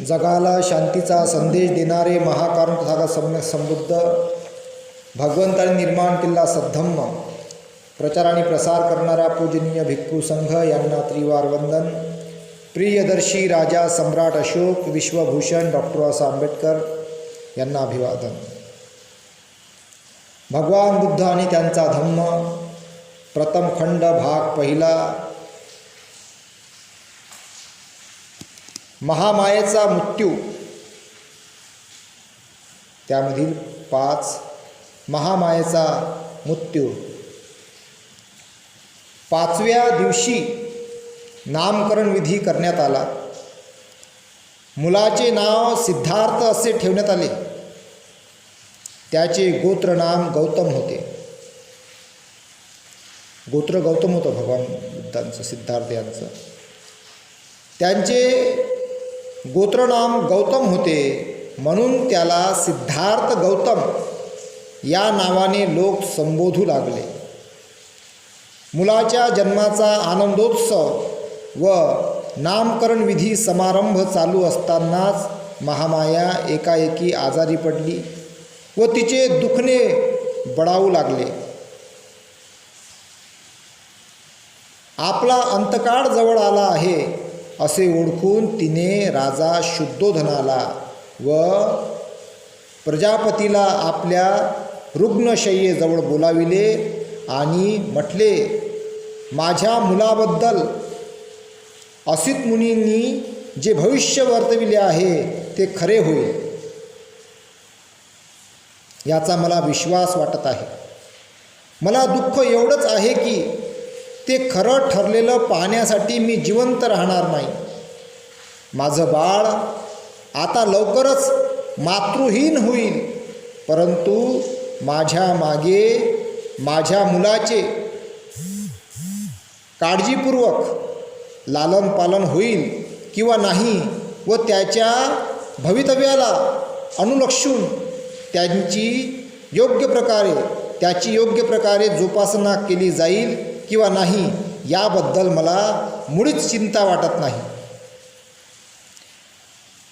जगाला शांतीचा संदेश देणारे महाकारण तथागत सम्य समृद्ध भगवंताने निर्माण केलेला सद्धम्म प्रचार आणि प्रसार करणारा पूजनीय भिक्खू संघ यांना त्रिवार वंदन. प्रियदर्शी राजा सम्राट अशोक विश्वभूषण डॉक्टर बाबासाहेब आंबेडकर यांना अभिवादन. भगवान बुद्ध आणि त्यांचा धम्म. प्रथम खंड भाग पहिला. महामायेचा मृत्यू. त्यामधील पाच महामायेचा मृत्यू. पाचव्या दिवशी नामकरण विधी करण्यात आला. मुलाचे नाव सिद्धार्थ असे ठेवण्यात आले. त्याचे गोत्र नाम गौतम होते. गोत्र गौतम होतं भगवान बुद्धांचं सिद्धार्थ यांचं. त्यांचे गोत्रनाम गौतम होते म्हणून त्याला सिद्धार्थ गौतम या नावाने लोक संबोधू लागले. मुलाच्या जन्माचा आनंदोत्सव व नामकरण विधी समारंभ चालू असतानाच महामाया एकाएकी आजारी पडली व तिचे दुखणे बळावू लागले. आपला अंतकाळ जवळ आला आहे. असे ओळखून तिने राजा शुद्धोधनाला व प्रजापतीला आपल्या रुग्णशय्येजवळ बोलाविले आणि म्हटले माझ्या मुलाबद्दल असित मुनींनी जे भविष्य वर्तविले आहे ते खरे होईल. याचा मला विश्वास वाटत आहे. मला दुःख एवढंच आहे की ते खरं ठरलेलं पाहण्यासाठी मी जिवंत राहणार नाही. माझं बाळ आता लवकरच मातृहीन होईल परंतु माझ्या मागे माझ्या मुलाचे काळजीपूर्वक लालन पालन होईल किंवा नाही व त्याच्या भवितव्याला अनुलक्षून त्यांची योग्य प्रकारे त्याची योग्य प्रकारे जोपासना केली जाईल किंवा नाही याबद्दल मला मुळीच चिंता वाटत नाही.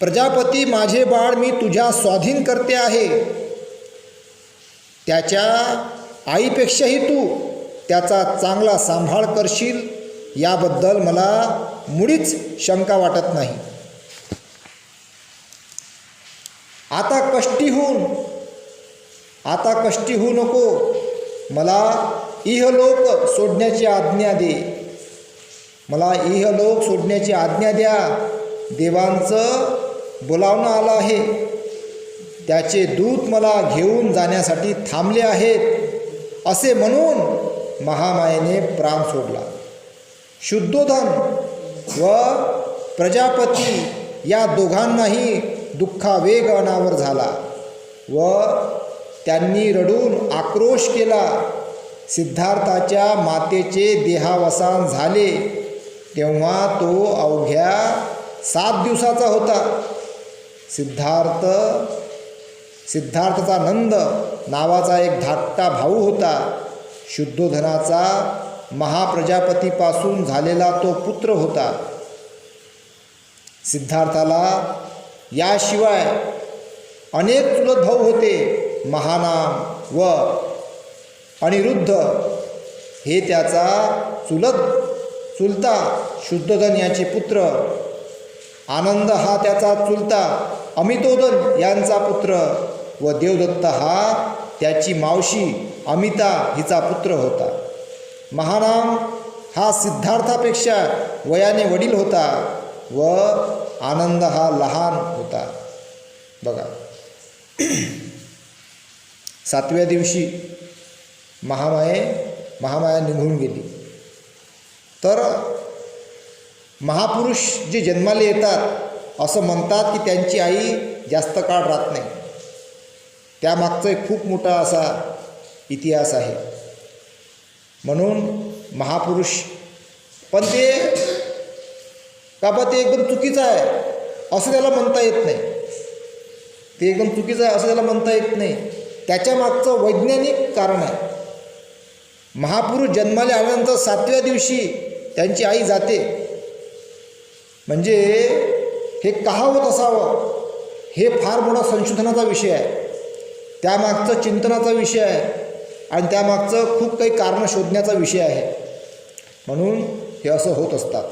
प्रजापती माझे बाळ मी तुझ्या स्वाधीन करते आहे. त्याच्या आईपेक्षाही तू त्याचा चांगला सांभाळ करशील याबद्दल मला मुळीच शंका वाटत नाही. आता कष्टी होऊन आता कष्टी होऊ नको मला इहलोक सोडण्याची आज्ञा दे. मला इहलोक सोडण्याची आज्ञा द्या. देवांचं बोलावणं आलं आहे. त्याचे दूत मला घेऊन जाण्यासाठी थांबले आहेत असे म्हणून महामायेने प्राण सोडला. शुद्धोधन व प्रजापती या दोघांनाही दुःखावेग अनावर झाला व त्यांनी रडून आक्रोश केला. सिद्धार्थाच्या मातेचे देहावसान झाले. तेव्हा तो अवघ्या सात दिवसाचा होता. सिद्धार्थ सिद्धार्थचा नंद नावाचा एक धाकटा भाऊ होता. शुद्धोधनाचा महाप्रजापतीपासून झालेला तो पुत्र होता. सिद्धार्थाला याशिवाय अनेक चुलत भाऊ होते. महानाम व अनिरुद्ध. हे त्याचा चुलत चुलता शुद्धोधन याचे पुत्र. आनंद हा त्याचा चुलता अमितोदन यांचा पुत्र व देवदत्त हा त्याची मावशी अमिता हिचा पुत्र होता. महानाम हा सिद्धार्थापेक्षा वयाने वडील होता व आनंद हा लहान होता. बघा. सातव्या दिवशी महामाये महामाया निघून गेली. तर महापुरुष जे जन्माला येतात असं म्हणतात की त्यांची आई जास्त काळ राहत नाही. त्यामागचा एक खूप मोठा असा इतिहास आहे. म्हणून महापुरुष पण ते का बा ते एकदम चुकीचं आहे असं त्याला म्हणता येत नाही. ते एकदम चुकीचं आहे असं त्याला म्हणता येत नाही. त्याच्यामागचं वैज्ञानिक कारण आहे. महापुरुष जन्माला आल्यानंतर सातव्या दिवशी त्यांची आई जाते. म्हणजे हे का होत असावं हे फार मोठा संशोधनाचा विषय आहे. त्यामागचं चिंतनाचा विषय आहे आणि त्यामागचं खूप काही कारणं शोधण्याचा विषय आहे. म्हणून हे असं होत असतात.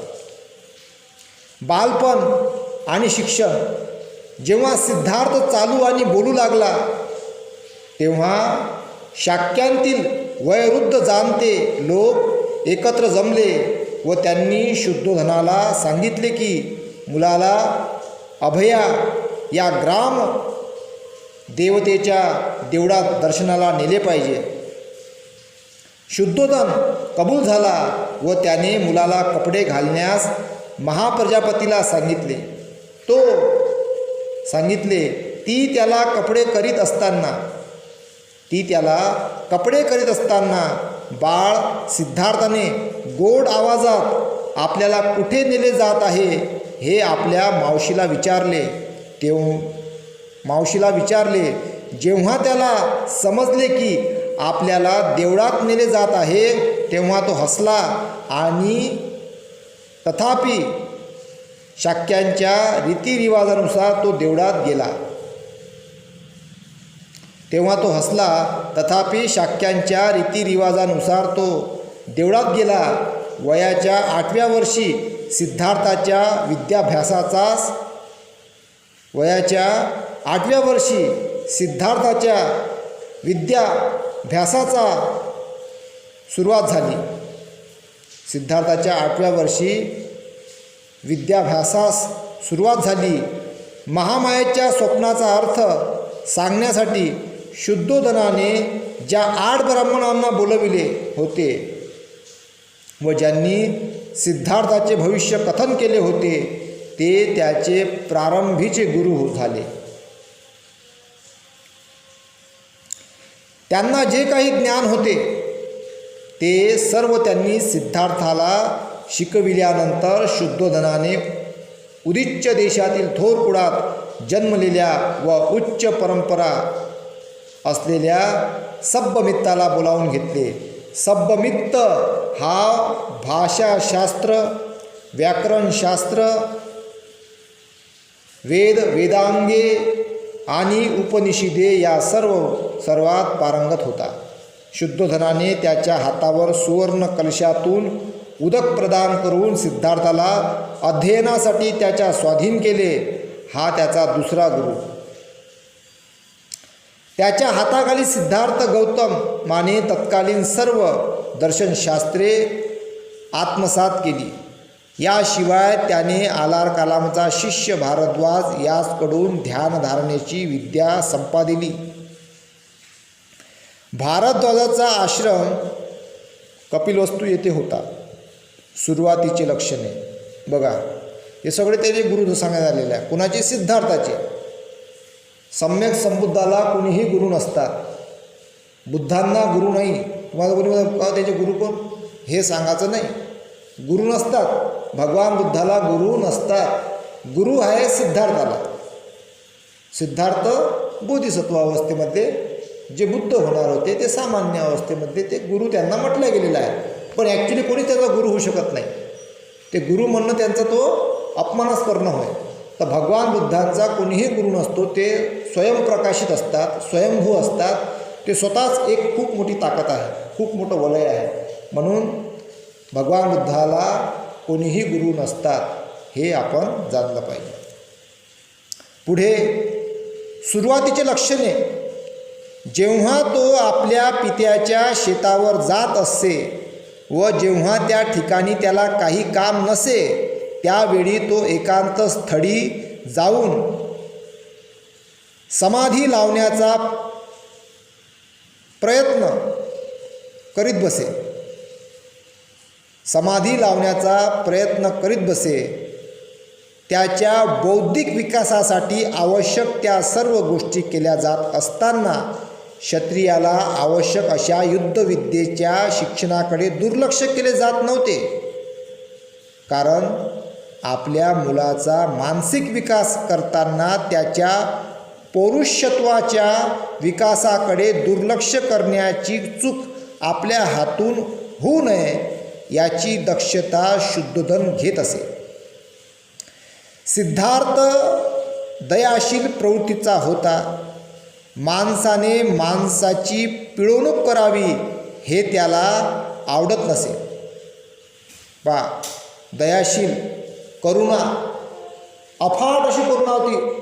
बालपण आणि शिक्षण जेव्हा सिद्धार्थ चालू आणि बोलू लागला तेव्हा शाक्यांतील वयवृद्ध जाणते लोक एकत्र जमले व त्यांनी शुद्धोधनाला सांगितले की मुलाला अभया या ग्राम देवतेच्या देवळात दर्शनाला नेले पाहिजे. शुद्धोधन कबूल झाला व त्याने मुलाला कपडे घालण्यास महाप्रजापतीला सांगितले. तो सांगितले ती त्याला कपडे करीत असताना ती त्याला कपडे करीत असताना बाळ सिद्धार्थाने गोड आवाजात आपल्याला कुठे नेले जात आहे हे आपल्या मावशीला विचारले. तेव्हा मावशीला विचारले जेव्हा त्याला समजले की आपल्याला देवळात नेले जात आहे तेव्हा तो हसला आणि तथापि शाक्यांच्या रीतिरिवाजानुसार तो देवळात गेला. तेव्हा तो हसला. तथापि शाक्यांच्या रीतिरिवाजानुसार तो देवळात गेला. वयाच्या आठव्या वर्षी सिद्धार्थाच्या विद्याभ्यासाचा वयाच्या आठव्या वर्षी सिद्धार्थाच्या विद्याभ्यासाचा सुरुवात झाली. सिद्धार्थाच्या आठव्या वर्षी विद्याभ्यासास सुरुवात झाली. महामायेच्या स्वप्नाचा अर्थ सांगण्यासाठी शुद्धोधनाने ज्या आठ ब्राह्मणांना बोलविले होते व ज्यांनी सिद्धार्थाचे भविष्य कथन केले होते ते त्याचे प्रारंभीचे गुरु झाले. त्यांना जे काही ज्ञान होते ते सर्व त्यांनी सिद्धार्थाला शिकविल्यानंतर शुद्धोधनाने उदिच्च देशातील थोर कुळात जन्मलेल्या व उच्च परंपरा असलेल्या सब्बमित्ताला बोलावून घेतले. सब्बमित्त हा भाषाशास्त्र व्याकरणशास्त्र वेद वेदांगे आणि उपनिषदे या सर्व सर्वात पारंगत होता. शुद्धोधनाने त्याच्या हातावर सुवर्ण कलशातून उदक प्रदान करून सिद्धार्थाला अध्ययनासाठी त्याच्या स्वाधीन केले. हा त्याचा दुसरा गुरु. त्याच्या हाताखाली सिद्धार्थ गौतम माने तत्कालीन सर्व दर्शनशास्त्रे आत्मसात केली. याशिवाय त्याने आलार कलामचा शिष्य भारद्वाज याचकडून ध्यानधारणेची विद्या संपादिली. भारद्वाजाचा आश्रम कपिलवस्तू येथे होता. सुरुवातीचे लक्षणे. बघा हे सगळे त्याचे गुरु सांगण्यात आलेले आहे. कुणाचे? सिद्धार्थाचे. सम्यक संबुद्धाला कोणीही गुरु नसतात. बुद्धांना गुरु नाही. तुम्हाला कोणी त्याचे गुरु कोण हे सांगायचं नाही. गुरु नसतात. भगवान बुद्धाला गुरु नसतात. गुरु आहे सिद्धार्थाला. सिद्धार्थ बोधिसत्व अवस्थेमध्ये जे बुद्ध होणार होते ते सामान्य अवस्थेमध्ये ते गुरु त्यांना म्हटलं गेलेलं आहे. पण ॲक्च्युली कोणी त्याचा गुरु होऊ शकत नाही. ते गुरु म्हणणं त्यांचा तो अपमानास्पर्ण होय. तर भगवान बुद्धांचा कोणीही गुरु नसतो ते स्वयंप्रकाशित असतात स्वयंभू असतात. ते स्वतःच एक खूप मोठी ताकद आहे खूप मोठं वलय आहे. म्हणून भगवान बुद्धाला कोणीही गुरु नसतात हे आपण जाणलं पाहिजे. पुढे सुरुवातीचे लक्षणे. जेव्हा तो आपल्या पित्याच्या शेतावर जात असे व जेव्हा त्या ठिकाणी त्याला काही काम नसे त्यावेळी तो एकांत स्थळी जाऊन समाधी लावण्याचा प्रयत्न करीत बसे. समाधी लावण्याचा प्रयत्न करीत बसे. त्याच्या बौद्धिक विकासासाठी आवश्यक त्या सर्व गोष्टी केल्या जात असताना क्षत्रियाला आवश्यक अशा युद्धविद्येच्या शिक्षणाकडे दुर्लक्ष केले जात नव्हते. कारण आपल्या मुलाचा मानसिक विकास करताना त्याच्या पौरुषत्वाच्या विकासाकडे दुर्लक्ष करण्याची चूक आपल्या हातून होऊ नये याची दक्षता शुद्धोधन घेत असे. सिद्धार्थ दयाशील प्रवृत्तीचा होता. माणसाने माणसाची पिळवणूक करावी हे त्याला आवडत नसे. पा दयाशील करुणा. अफाट अशी करुणा होती.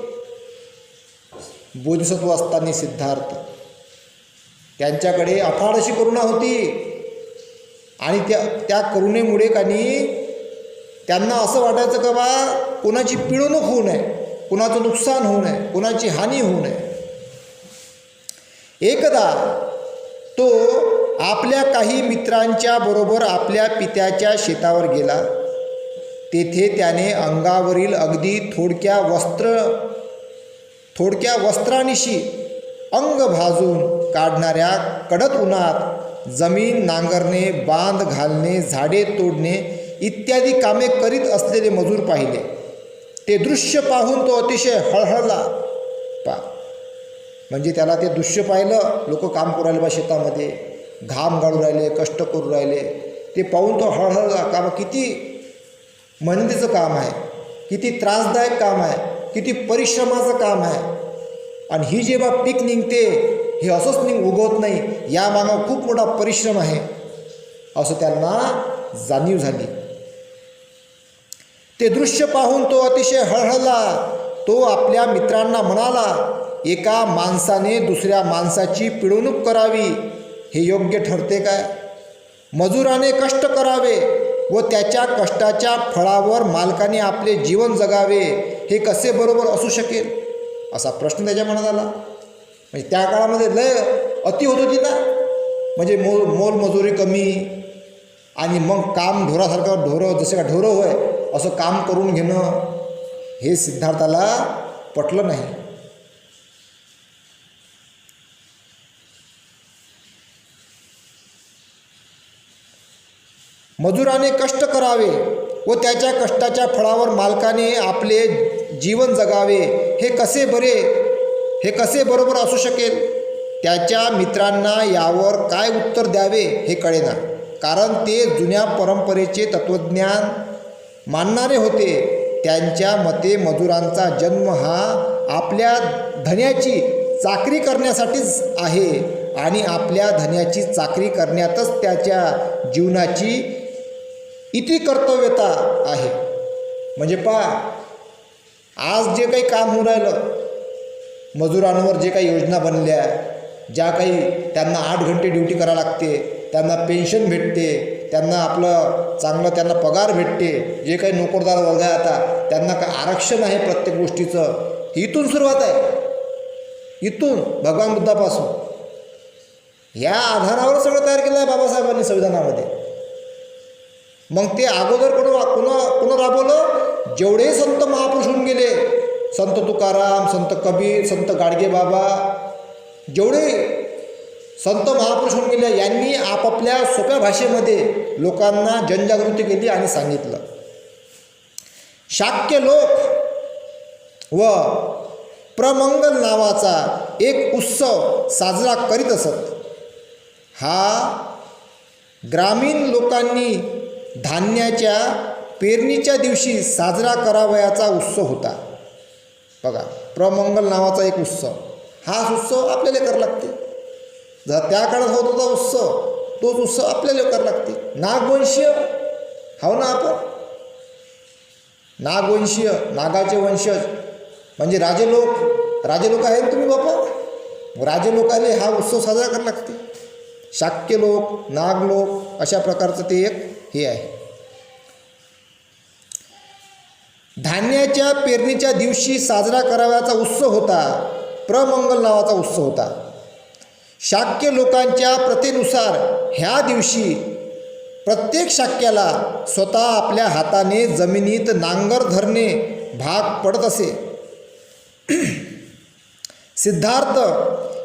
बोधिसत्व असताना सिद्धार्थ. त्यांच्याकडे अफाट अशी करुणा होती. आणि त्या त्या करुणेमुळे कानी त्यांना असं वाटायचं का बा कोणाची पिळवणूक होऊ नये कोणाचं नुकसान होऊ नये कोणाची हानी होऊ नये. एकदा तो आपल्या काही मित्रांच्या बरोबर आपल्या पित्याच्या शेतावर गेला. तेथे त्याने अंगावरील अगदी थोडक्या वस्त्र थोडक्या वस्त्रानिशी अंग भाजून काढणाऱ्या कडक उन्हात जमीन नांगरणे बांध घालणे झाडे तोडणे इत्यादी कामे करीत असलेले मजूर पाहिले. ते दृश्य पाहून तो अतिशय हळहळला. पा. म्हणजे त्याला ते दृश्य पाहिलं लोक काम करू राहिले बा शेतामध्ये घाम गाळू राहिले कष्ट करू राहिले. ते पाहून तो हळहळला. का किती मेहनतीचं काम आहे. किती त्रासदायक काम आहे. किती परिश्रमाचं काम आहे. आणि ही जेव्हा पीक निघते हे असंच निघ उगवत नाही. या मागं खूप मोठा परिश्रम आहे. असं त्यांना जाणीव झाली. ते दृश्य पाहून तो अतिशय हळहळला. तो आपल्या मित्रांना म्हणाला एका माणसाने दुसऱ्या माणसाची पिळवणूक करावी. हे योग्य ठरते काय? मजुराने कष्ट करावे. व त्याच्या कष्टाच्या फळावर मालकाने आपले जीवन जगावे हे कसे बरोबर असू शकेल? असा प्रश्न त्याच्या मनात आला. म्हणजे त्या काळामध्ये लय अति होत होती ना. म्हणजे मोल मोलमजुरी कमी आणि मग काम ढोरासारखं ढोरं जसे का ढोरं होय असं काम करून घेणं हे सिद्धार्थाला पटलं नाही. मजुराने कष्ट करावे व त्याच्या कष्टाच्या फळावर मालकाने आपले जीवन जगावे हे कसे बरे हे कसे बरोबर असू शकेल? त्याच्या मित्रांना यावर काय उत्तर द्यावे हे कळेना. कारण ते जुन्या परंपरेचे तत्त्वज्ञान मानणारे होते. त्यांच्या मते मजुरांचा जन्म हा आपल्या धन्याची चाकरी करण्यासाठीच आहे आणि आपल्या धन्याची चाकरी करण्यातच त्याच्या जीवनाची इति कर्तव्यता आहे. म्हणजे पहा आज जे काही काम होऊन राहिलं मजुरांवर जे काही योजना बनल्या ज्या काही त्यांना आठ घंटे ड्युटी करावं लागते त्यांना पेन्शन भेटते त्यांना आपलं चांगलं त्यांना पगार भेटते जे काही नोकरदार वर्ग आहे आता त्यांना काय आरक्षण आहे प्रत्येक गोष्टीचं इथून सुरुवात आहे. इथून भगवान बुद्धापासून. या आधारावर सगळं तयार केलं आहे बाबासाहेबांनी संविधानामध्ये. मग ते अगोदर कोण कोण कोण राबवलं? जेवढे संत महापुरुष होऊन गेले संत तुकाराम संत कबीर संत गाडगे बाबा जेवढे संत महापुरुष होऊन गेले यांनी आपापल्या सोप्या भाषेमध्ये लोकांना जनजागृती केली आणि सांगितलं. शाक्य लोक व प्रमंगल नावाचा एक उत्सव साजरा करीत असत. हा ग्रामीण लोकांनी धान्याच्या पेरणीच्या दिवशी साजरा करावयाचा उत्सव होता. बघा प्रमंगल नावाचा एक उत्सव. हाच उत्सव आपल्याला करावं लागते. जर त्या काळात होत होता उत्सव तोच उत्सव आपल्याला करावं लागते. नागवंशीय हो ना आपण? नागवंशीय नागाचे वंशज. म्हणजे राजे लोक राजे लोक आहेत तुम्ही बापा? राजे लोकाले हा उत्सव साजरा करावा लागते. शाक्य लोक नागलोक अशा प्रकारचं ते एक हे आहे. धान्याच्या पेरणीच्या दिवशी साजरा कराव्याचा उत्सव होता. प्रमंगल नावाचा उत्सव होता. शाक्य लोकांच्या प्रथेनुसार ह्या दिवशी प्रत्येक शाक्याला स्वतः आपल्या हाताने जमिनीत नांगर धरणे भाग पडत असे. सिद्धार्थ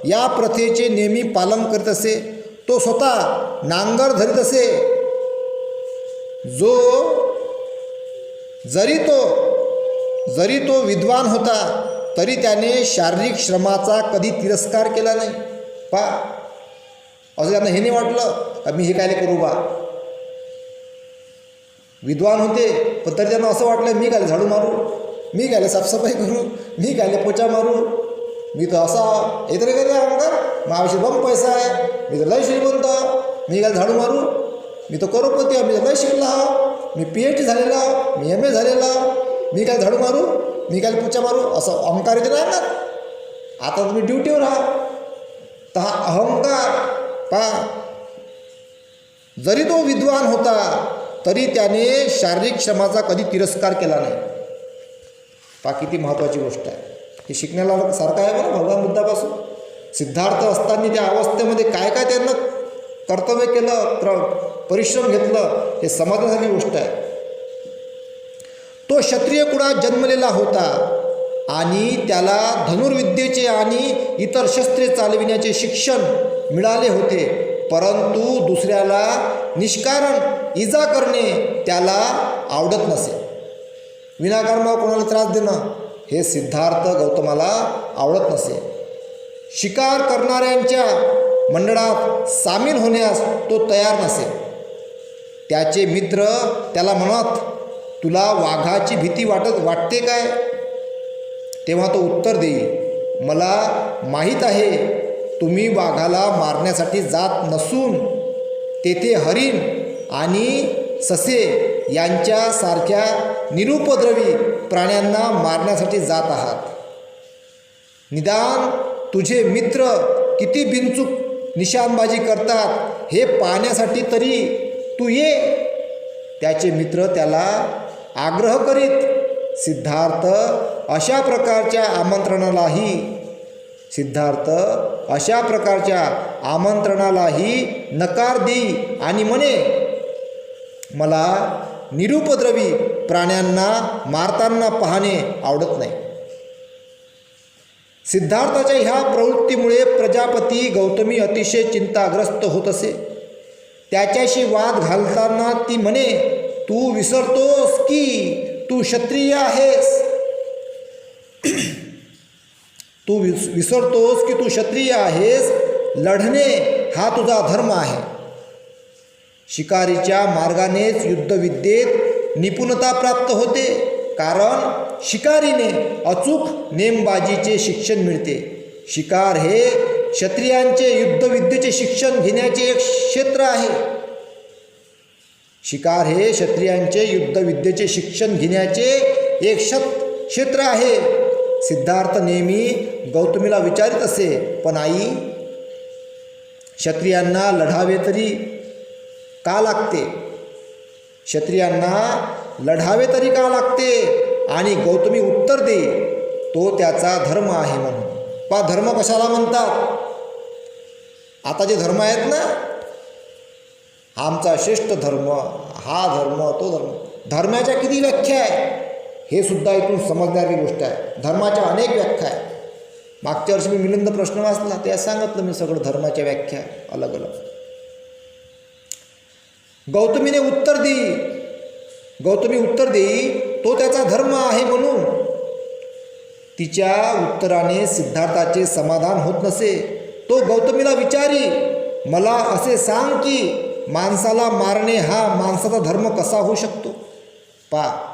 या प्रथेचे नेहमी पालन करीत असे. तो स्वतः नांगर धरीत असे. जो जरी तो जरी तो विद्वान होता तरी त्याने शारीरिक श्रमाचा कधी तिरस्कार केला नाही. पा. असं त्यांना हे नाही वाटलं. मी हे काय करू बा? विद्वान होते पण तरी त्यांना असं वाटलं मी काय झाडू मारू? मी काय साफसफाई करू? मी काय पोचा मारू? मी तर असा येत रे काय मग माझ्याशी बम पैसा आहे. मी तर लय श्रीमंत. मी काय झाडू मारू? मी तर करोपती आहे मी लय शिकला आहो. मी पी एच डी झालेला आहो. मी एम ए झालेला. आहो. मी काय झाडू मारू? मी काय पुच्छा मारू? असं अहंकार येते नाही ना आता तुम्ही ड्युटीवर आहात तर हा अहंकार पा जरी तो विद्वान होता तरी त्याने शारीरिक श्रमाचा कधी तिरस्कार केला नाही. पा किती महत्त्वाची गोष्ट आहे. हे शिकण्याला सारखं आहे बरं भगवान बुद्धापासून. सिद्धार्थ असताना त्या अवस्थेमध्ये काय काय त्यांना कर्तव्य केलं? तर परिश्रम घेतलं हे समजण्यासारखी गोष्ट आहे. तो क्षत्रिय कुळात जन्मलेला होता आणि त्याला धनुर्विद्येचे आणि इतर शस्त्रे चालविण्याचे शिक्षण मिळाले होते परंतु दुसऱ्याला निष्कारण इजा करणे त्याला आवडत नसे. विनाकारण कोणाला त्रास देणं? हे सिद्धार्थ गौतमाला आवडत नसे. शिकार करणाऱ्यांच्या मंडळात सामील होण्यास तो तयार नसे. त्याचे मित्र त्याला म्हणत तुला वाघाची भीती वाटत वाटते काय? तेव्हा तो उत्तर देई मला माहीत आहे तुम्ही वाघाला मारण्यासाठी जात नसून तेथे हरिण आणि ससे यांच्यासारख्या निरुपद्रवी प्राण्यांना मारण्यासाठी जात आहात. निदान तुझे मित्र किती बिनचूक निशाणबाजी करतात हे पाहण्यासाठी तरी तू ये. त्याचे मित्र त्याला आग्रह करीत सिद्धार्थ अशा प्रकारच्या आमंत्रणालाही सिद्धार्थ अशा प्रकारच्या आमंत्रणालाही नकार देई आणि म्हणे मला निरुपद्रवी प्राण्यांना मारताना पाहणे आवडत नाही. सिद्धार्थाच्या ह्या प्रवृत्तीमुळे प्रजापती गौतमी अतिशय चिंताग्रस्त होत असे. त्याच्याशी वाद घालताना ती म्हणे तू विसरतोस की? तू क्षत्रिय आहेस. तू विस विसरतोस की तू क्षत्रिय आहेस? लढणे हा तुझा धर्म आहे. शिकारीच्या मार्गानेच युद्धविद्येत निपुणता प्राप्त होते. कारण शिकारीने अचूक नेमबाजीचे शिक्षण मिळते. शिकार हे क्षत्रियांचे युद्धविद्येचे शिक्षण घेण्याचे एक क्षेत्र आहे. शिकार हे क्षत्रियांचे युद्धविद्येचे शिक्षण घेण्याचे एक शत क्षेत्र आहे. सिद्धार्थ नेहमी गौतमीला विचारित असे पण आई क्षत्रियांना लढावे तरी का लागते? क्षत्रियांना लढावे तरी का लागते? आणि गौतमी उत्तर दे तो त्याचा धर्म आहे म्हणून. पा धर्म कशाला म्हणतात? आता जे धर्म आहेत ना हा आमचा श्रेष्ठ धर्म हा धर्म तो धर्म धर्माच्या किती व्याख्या आहे हे सुद्धा इथून समजणारी गोष्ट आहे. धर्माच्या अनेक व्याख्या आहे मागच्या वर्षी मी मिलिंद प्रश्न वाचला त्यात सांगितलं मी सगळं धर्माच्या व्याख्या अलग अलग. गौतमीने उत्तर दे. गौतमी उत्तर देई तो त्याचा धर्म आहे म्हणून. तिच्या उत्तराने सिद्धार्थाचे समाधान होत नसे. तो गौतमीला विचारी मला असे सांग की माणसाला मारणे हा माणसाचा धर्म कसा होऊ शकतो? पा.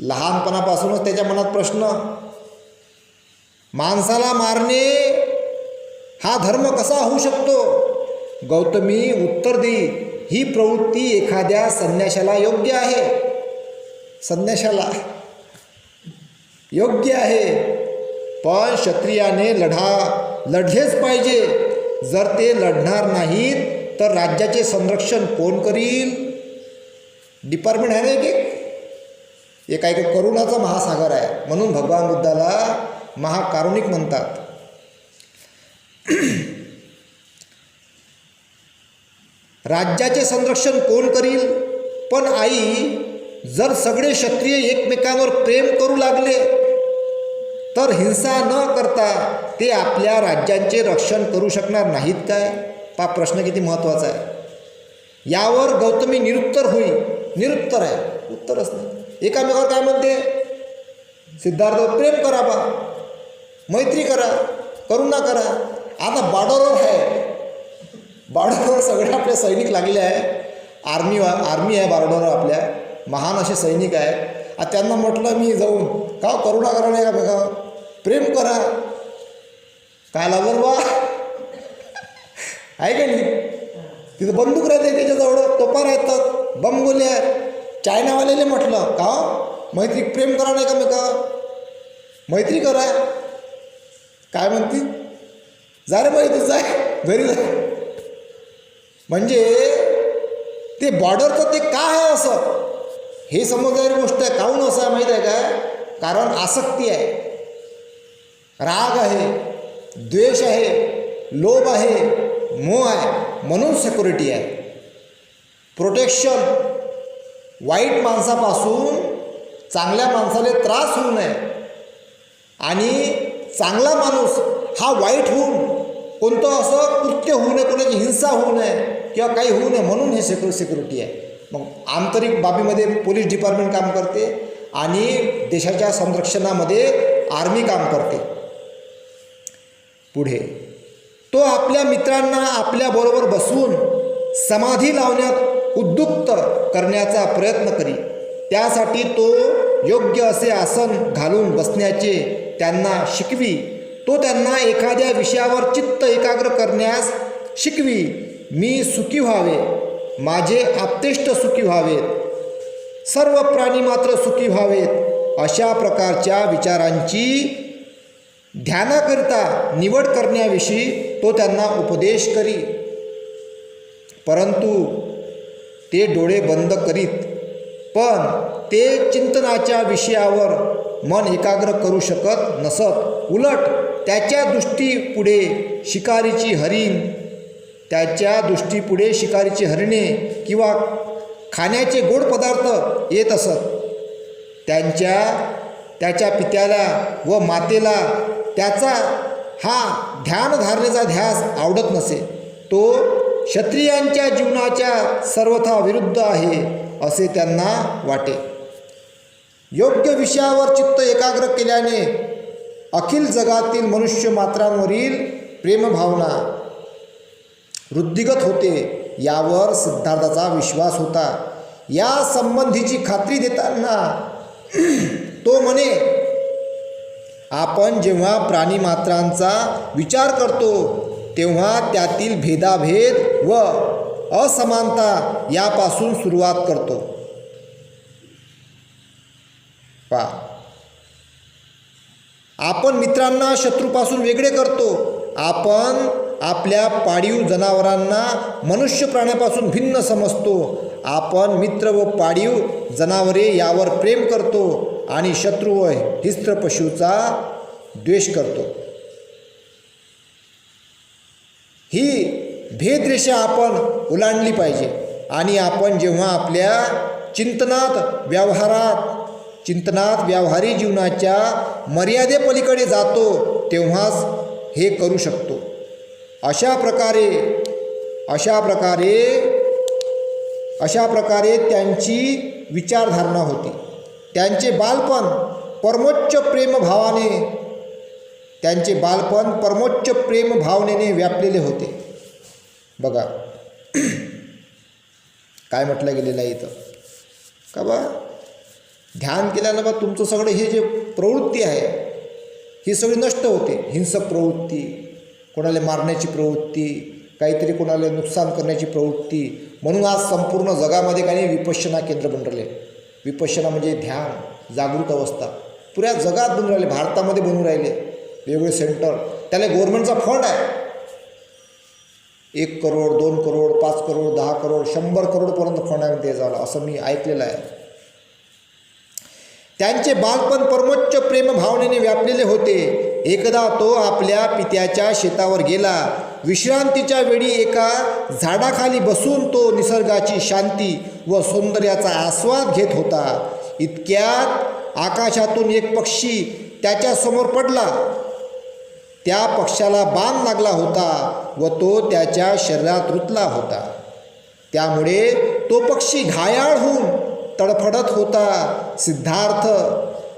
लहानपणापासूनच त्याच्या मनात प्रश्न माणसाला मारणे हा धर्म कसा होऊ शकतो? गौतमी उत्तर देई ही प्रवृत्ती एखाद्या संन्याशाला योग्य आहे. संन्याशाला योग्य आहे पण क्षत्रियाने लढा लढलेच पाहिजे. जर ते लढणार नाहीत तर राज्याचे संरक्षण कोण करील? डिपार्टमेंट आहे ना एक एक एका करुणाचा महासागर आहे. म्हणून भगवान बुद्धाला महाकारुणिक म्हणतात. राज्याचे संरक्षण कोण करील? पण आई जर सगळे क्षत्रिय एकमेकांवर प्रेम करू लागले तर हिंसा न करता ते आपल्या राज्यांचे रक्षण करू शकणार नाहीत काय? पा प्रश्न किती महत्त्वाचा आहे. यावर गौतमी निरुत्तर होईल निरुत्तर आहे. उत्तरच नाही. एकामेकावर काय म्हणते? सिद्धार्थ प्रेम करा बा. मैत्री करा. करुणा करा. आता बॉर्डरवर आहे. बॉर्डरवर सगळे आपले सैनिक लागले आहे. आर्मी आर्मी आहे बॉर्डरवर आपल्या. महान असे सैनिक आहे. त्यांना म्हटलं मी जाऊन का करुणा करा नाही का प्रेम करा. काय लागलं बा आहे का नाही? तिथं बंदूक राहते त्याच्याजवळ तोपा राहतात बम आहेत. चायनावालेले म्हटलं का? मैत्री प्रेम करा नाही का मी का? मैत्री करा. काय म्हणते? जा रे बाई तू जाय घरी जा. म्हणजे ते बॉर्डरचं ते का आहे असं? हे समजणारी गोष्ट आहे. काहून असं आहे माहीत आहे काय कारण आसक्ती आहे. राग आहे. द्वेष आहे लोभ आहे मोह आहे म्हणून सिक्युरिटी आहे. प्रोटेक्शन वाईट माणसापासून चांगल्या माणसाला त्रास होऊ नये. आणि चांगला माणूस हा वाईट होऊन कोणतं असं कृत्य होऊ नये कोणाची हिंसा होऊ नये किंवा काही होऊ नये म्हणून हे सेक्यु सिक्युरिटी आहे. मग आंतरिक बाबीमध्ये पोलीस डिपार्टमेंट काम करते आणि देशाच्या संरक्षणामध्ये आर्मी काम करते. पुढे. तो आपल्या मित्रांना आपल्याबरोबर बसवून समाधी लावण्यात उद्युक्त करण्याचा प्रयत्न करी. त्यासाठी तो योग्य असे आसन घालून बसण्याचे त्यांना शिकवी. तो त्यांना एखाद्या विषयावर चित्त एकाग्र करण्यास शिकवी. मी सुखी व्हावे. माझे आप्तेष्ट सुखी व्हावेत. सर्व प्राणी मात्र सुखी व्हावेत अशा प्रकारच्या विचारांची ध्यानाकरिता निवड करण्याविषयी तो त्यांना उपदेश करी. परंतु ते डोळे बंद करीत पण ते चिंतनाच्या विषयावर मन एकाग्र करू शकत नसत. उलट त्याच्या दृष्टीपुढे शिकारीची हरिण त्याच्या दृष्टीपुढे शिकारीची हरिणे किंवा खाण्याचे गोड पदार्थ येत असत. त्यांच्या त्याच्या पित्याला व मातेला त्याचा हा ध्यानधारणेचा ध्यास आवडत नसे. तो क्षत्रियांच्या जीवनाच्या सर्वथा विरुद्ध आहे असे त्यांना वाटे. योग्य विषयावर चित्त एकाग्र केल्याने अखिल जगातील मनुष्य मात्रांवरील प्रेमभावना वृद्धिगत होते यावर सिद्धार्थाचा विश्वास होता. या संबंधीची खात्री देताना तो म्हणे आपण जेव्हा प्राणीमात्रांचा विचार करतो तेव्हा त्यातील भेदाभेद व असमानता यापासून सुरुवात करतो. पा आपण मित्रांना शत्रूपासून वेगळे करतो. आपण आपल्या पाळीव जनावरांना मनुष्य प्राण्यापासून भिन्न समजतो. आपण मित्र व पाळीव जनावरे यावर प्रेम करतो आणि शत्रू व हिस्त्र पशूचा द्वेष करतो. ही भेदरेषा आपण ओलांडली पाहिजे आणि आपण जेव्हा आपल्या चिंतनात व्यवहारात चिंतनात व्यावहारी जीवनाच्या मर्यादेपलीकडे जातो तेव्हाच हे करू शकतो. अशा प्रकारे अशा प्रकारे अशा प्रकारे त्यांची विचारधारणा होती. त्यांचे बालपण परमोच्च प्रेमभावाने त्यांचे बालपण परमोच्च प्रेमभावनेने व्यापलेले होते. बघा. काय म्हटलं गेलेलं आहे इथं? का बा? ध्यान केल्यानं बा तुमचं सगळं हे जे प्रवृत्ती आहे ही सगळी नष्ट होते. हिंसक प्रवृत्ती कोणाला मारण्याची प्रवृत्ती काहीतरी कोणाला नुकसान करण्याची प्रवृत्ती. म्हणून आज संपूर्ण जगामध्ये काही विपश्यना केंद्र बनले. विपश्यना म्हणजे ध्यान जागृत अवस्था. पुऱ्या जगात बनून राहिले भारतामध्ये बनून राहिले. वेगवेगळे सेंटर. त्याला गव्हर्नमेंटचा फंड आहे. एक करोड दोन करोड पाच करोड दहा करोड शंभर करोडपर्यंत फंड आहे ते झालं. असं मी ऐकलेलं आहे. त्यांचे बालपण परमोच्च प्रेम भावनेने व्यापलेले होते. एकदा तो आपल्या पित्याच्या शेतावर गेला. विश्रांतीच्या वेळी एका झाडाखाली बसून तो निसर्गाची शांती व सौंदर्याचा आस्वाद घेत होता. इतक्यात आकाशातून एक पक्षी त्याच्यासमोर पडला. त्या पक्षाला बाण लागला होता व तो त्याच्या शरीरात रुतला होता. त्यामुळे तो पक्षी घायाळ होऊन तडफडत होता. सिद्धार्थ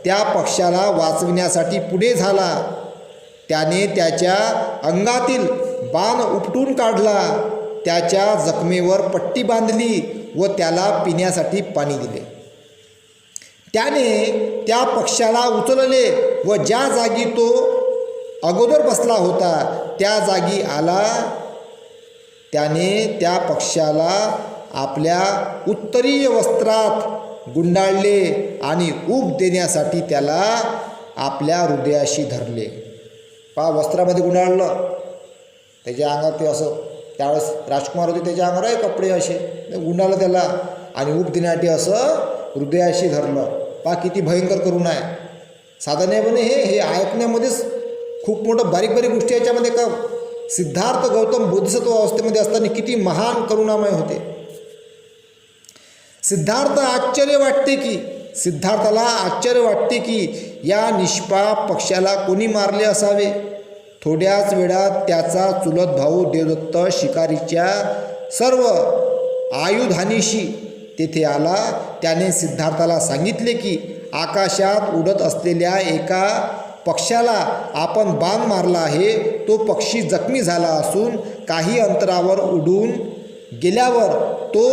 त्या पक्षाला वाचविण्यासाठी पुढे झाला. त्याने त्याच्या अंगातील बाण उपटून काढला. त्याच्या जखमेवर पट्टी बांधली व त्याला पिण्यासाठी पाणी दिले. त्याने त्या पक्षाला उचलले व ज्या जागी तो अगोदर बसला होता त्या जागी आला. त्याने त्या पक्षाला आपल्या उत्तरीय वस्त्रात गुंडाळले आणि ऊब देण्यासाठी त्याला आपल्या हृदयाशी धरले. पा वस्त्रामध्ये गुंडाळलं. त्याच्या अंगात ते असं त्यावेळेस राजकुमार होते त्याच्या अंगावर आहे कपडे असे. गुंडाळलं त्याला आणि ऊब देण्यासाठी असं हृदयाशी धरलं. पा किती भयंकर करून आहे. साधारणपणे हे हे ऐकण्यामध्येच खूप मोठं बारीक बारीक गोष्टी याच्यामध्ये का सिद्धार्थ गौतम बोधिसत्व अवस्थेमध्ये असताना किती महान करुणामय होते. सिद्धार्थ आश्चर्य वाटते की सिद्धार्थाला आश्चर्य वाटते की या निष्पाप पक्षाला कोणी मारले असावे? थोड्याच वेळात त्याचा चुलत भाऊ देवदत्त शिकारीच्या सर्व आयुधानीशी तेथे आला. त्याने सिद्धार्थाला सांगितले की आकाशात उडत असलेल्या एका पक्षाला आपण बाण मारला आहे. तो पक्षी जखमी झाला असून काही अंतरावर उडून गेल्यावर तो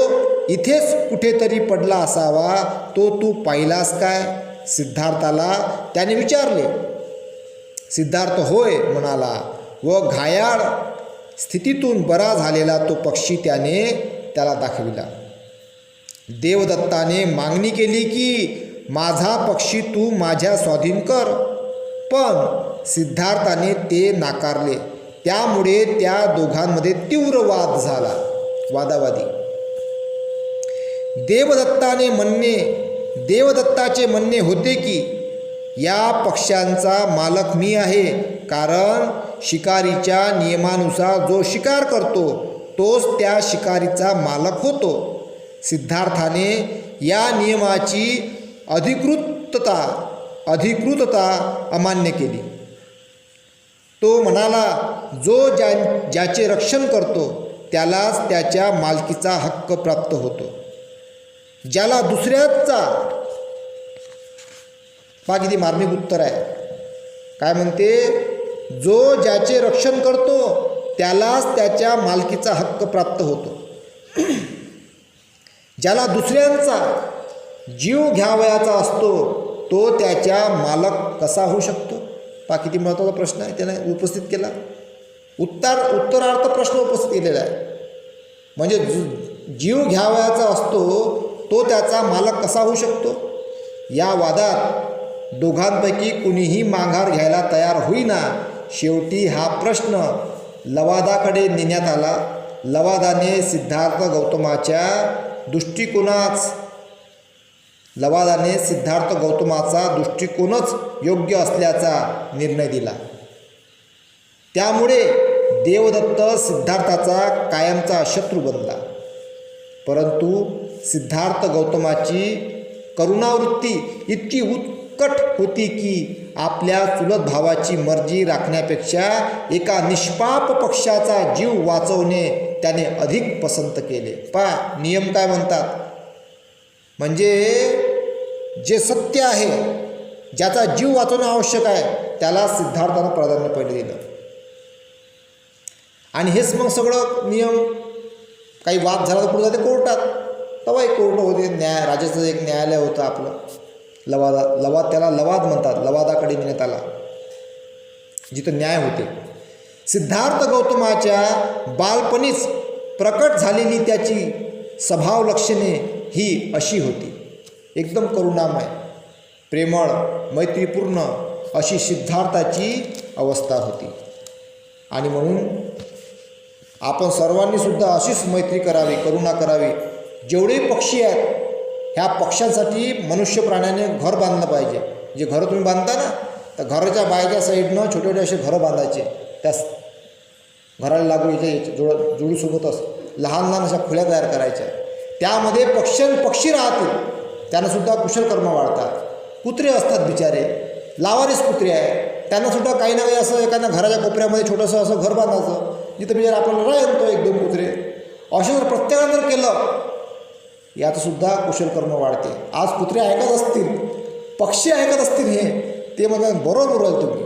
इथेच कुठेतरी पडला असावा. तो तू पाहिलास काय? सिद्धार्थाला त्याने विचारले. सिद्धार्थ होय म्हणाला. व घायाळ स्थितीतून बरा झालेला तो पक्षी त्याने त्याला दाखविला. देवदत्ताने मागणी केली की माझा पक्षी तू माझ्या स्वाधीन कर. पण सिद्धार्थाने ते नाकारले. त्यामुळे त्या दोघांमध्ये तीव्र वाद झाला. वादावादी. देवदत्ताने म्हणणे देवदत्ताचे म्हणणे होते की या पक्ष्यांचा मालक मी आहे कारण शिकारीच्या नियमानुसार जो शिकार करतो तोच त्या शिकारीचा मालक होतो. सिद्धार्थाने या नियमाची अधिकृतता अधिकृतता अमान्य केली. तो म्हणाला जो ज्या ज्याचे रक्षण करतो त्यालाच त्याच्या मालकीचा हक्क प्राप्त होतो. ज्याला दुसऱ्याचा पहा किती मार्मिक उत्तर आहे. काय म्हणते? जो ज्याचे रक्षण करतो त्यालाच त्याच्या मालकीचा हक्क प्राप्त होतो. ज्याला दुसऱ्यांचा जीव घ्यावयाचा असतो तो त्याच्या मालक कसा होऊ शकतो? पहा किती महत्त्वाचा प्रश्न आहे त्याने उपस्थित केला. उत्तर उत्तरार्थ प्रश्न उपस्थित केलेला आहे. म्हणजे जीव घ्यावयाचा असतो तो त्याचा मालक कसा होऊ शकतो? या वादात दोघांपैकी कुणीही माघार घ्यायला तयार होईना शेवटी हा प्रश्न लवादाकडे नेण्यात आला. लवादाने सिद्धार्थ गौतमाच्या दृष्टिकोनाच लवादाने सिद्धार्थ गौतमाचा दृष्टिकोनच योग्य असल्याचा निर्णय दिला. त्यामुळे देवदत्त सिद्धार्थाचा कायमचा शत्रू बनला. परंतु सिद्धार्थ गौतमाची करुणावृत्ती इतकी उत्कट होती की आपल्या चुलत भावाची मर्जी राखण्यापेक्षा एका निष्पाप पक्षाचा जीव वाचवणे त्याने अधिक पसंत केले. पा नियम काय म्हणतात? म्हणजे जे सत्य आहे ज्याचा जीव वाचवणं आवश्यक आहे त्याला सिद्धार्थानं प्राधान्य पहिले दिलं. आणि हेच मग सगळं नियम काही वाद झाला तर पुढे जाते कोर्टात. तेव्हाही कोर्ट होते न्याय राज्याचं एक न्यायालय होतं आपलं. लवादा लवाद त्याला लवाद म्हणतात लवादाकडे नेण्यात आला. जिथं न्याय होते. सिद्धार्थ गौतमाच्या बालपणीच प्रकट झालेली त्याची स्वभाव लक्षणे ही अशी होती. एकदम करुणामय प्रेमळ मैत्रीपूर्ण अशी सिद्धार्थाची अवस्था होती. आणि म्हणून आपण सर्वांनीसुद्धा अशीच मैत्री करावी करुणा करावी. जेवढे पक्षी आहेत ह्या पक्ष्यांसाठी मनुष्य प्राण्याने घर बांधलं पाहिजे. जे घरं तुम्ही बांधता ना तर घराच्या बाहेरच्या साईडनं छोटे छोटे असे घरं बांधायचे. त्या घराला लागू याच्या याच्या जोड जोडीसोबतच लहान लहान अशा खुल्या तयार करायच्या. त्यामध्ये पक्ष्यां पक्षी राहतील. त्यांनासुद्धा कुशलकर्म वाढतात. कुत्रे असतात बिचारे. लावारीस कुत्रे आहे त्यांनासुद्धा काही ना काही असं एखाद्या घराच्या कोपऱ्यामध्ये छोटंसं असं घर बांधायचं जिथं मी जर आपण तो एक दोन कुत्रे. असे जर प्रत्येकानं जर केलं यातसुद्धा कुशल कुशलकर्म वाढते. आज कुत्रे ऐकत असतील पक्षी ऐकत असतील हे ते म्हणजे बरोबर बोलाल तुम्ही.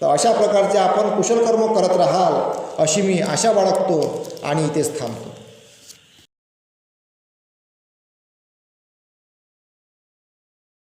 तर अशा प्रकारचे आपण कुशलकर्म करत राहाल अशी मी आशा बाळगतो आणि इथेच थांबतो.